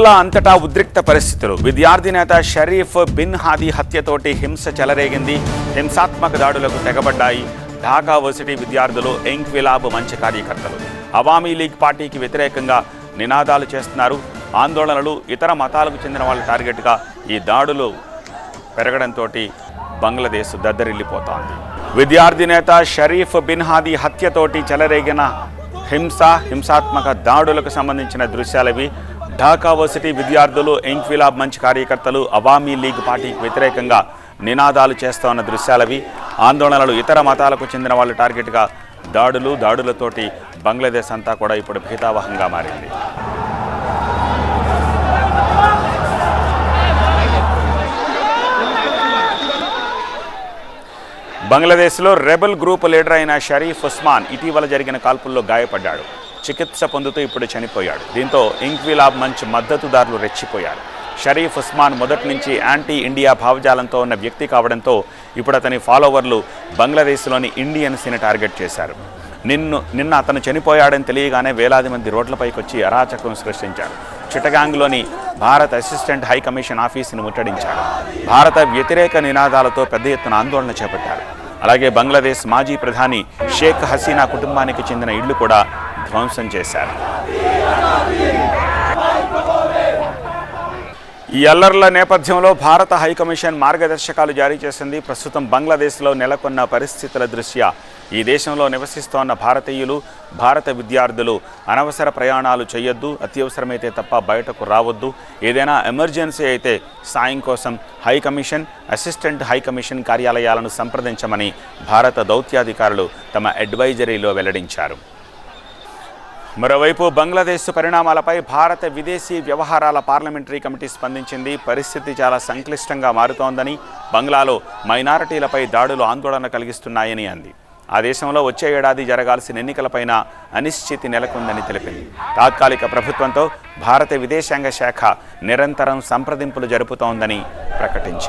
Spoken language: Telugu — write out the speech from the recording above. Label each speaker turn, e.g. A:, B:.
A: బంగ్లా అంతటా ఉద్రిక్త పరిస్థితులు. విద్యార్థి నేత షరీఫ్ బిన్ హాదీ హత్యతోటి హింస చెలరేగింది. హింసాత్మక దాడులకు తెగబడ్డాయి. ఢాకా వర్సిటీ విద్యార్థులు ఎంక్విలాబ్ మంచి కార్యకర్తలు. అవామీ లీగ్ పార్టీకి వ్యతిరేకంగా నినాదాలు చేస్తున్నారు. ఆందోళనలు ఇతర మతాలకు చెందిన వాళ్ళ టార్గెట్గా ఈ దాడులు పెరగడంతో బంగ్లాదేశ్ దద్దరిల్లిపోతోంది. విద్యార్థి నేత షరీఫ్ బిన్ హాదీ హత్యతోటి చెలరేగిన హింస హింసాత్మక దాడులకు సంబంధించిన దృశ్యాలవి ఢాకా వర్సిటీ విద్యార్థులు ఎంక్విలాబ్ మంచి కార్యకర్తలు అవామీ లీగ్ పార్టీకి వ్యతిరేకంగా నినాదాలు చేస్తోన్న దృశ్యాలవి. ఆందోళనలు ఇతర మతాలకు చెందిన వాళ్ళు టార్గెట్గా దాడులు దాడులతోటి బంగ్లాదేశ్ అంతా కూడా ఇప్పుడు భీతావహంగా మారింది. బంగ్లాదేశ్లో రెబల్ గ్రూప్ లీడర్ అయిన షరీఫ్ ఉస్మాన్ ఇటీవల జరిగిన కాల్పుల్లో గాయపడ్డాడు. చికిత్స పొందుతూ ఇప్పుడు చనిపోయాడు. దీంతో ఇంక్విలాబ్ మంచ్ మద్దతుదారులు రెచ్చిపోయారు. షరీఫ్ ఉస్మాన్ మొదటి నుంచి యాంటీ ఇండియా భావజాలంతో ఉన్న వ్యక్తి కావడంతో ఇప్పుడు అతని ఫాలోవర్లు బంగ్లాదేశ్లోని ఇండియన్స్ని టార్గెట్ చేశారు. నిన్ను నిన్న అతను చనిపోయాడని తెలియగానే వేలాది మంది రోడ్లపైకి వచ్చి అరాచకం సృష్టించారు. చిటగాంగ్లోని భారత అసిస్టెంట్ హై కమిషన్ ఆఫీసును ముట్టడించారు. భారత వ్యతిరేక నినాదాలతో పెద్ద ఎత్తున ఆందోళన చేపట్టారు. అలాగే బంగ్లాదేశ్ మాజీ ప్రధాని షేక్ హసీనా కుటుంబానికి చెందిన ఇళ్ళు కూడా ధ్వంసం చేశారు ఈ అల్లర్ల నేపథ్యంలో భారత హైకమిషన్ మార్గదర్శకాలు జారీ చేసింది. ప్రస్తుతం బంగ్లాదేశ్లో నెలకొన్న పరిస్థితుల దృష్ట్యా ఈ దేశంలో నివసిస్తోన్న భారతీయులు భారత విద్యార్థులు అనవసర ప్రయాణాలు చేయొద్దు అత్యవసరమైతే తప్ప బయటకు రావద్దు. ఏదైనా ఎమర్జెన్సీ అయితే సాయం కోసం high commission assistant high commission కార్యాలయాలను సంప్రదించమని భారత దౌత్యాధికారులు తమ అడ్వైజరీలో వెల్లడించారు. మరోవైపు బంగ్లాదేశ్ పరిణామాలపై భారత విదేశీ వ్యవహారాల పార్లమెంటరీ కమిటీ స్పందించింది. పరిస్థితి చాలా సంక్లిష్టంగా మారుతోందని బంగ్లాలో మైనారిటీలపై దాడులు ఆందోళన కలిగిస్తున్నాయని అంది. ఆ దేశంలో వచ్చే ఏడాది జరగాల్సిన ఎన్నికలపైన అనిశ్చితి నెలకొందని తెలిపింది. తాత్కాలిక ప్రభుత్వంతో భారత విదేశాంగ శాఖ నిరంతరం సంప్రదింపులు జరుపుతోందని ప్రకటించింది.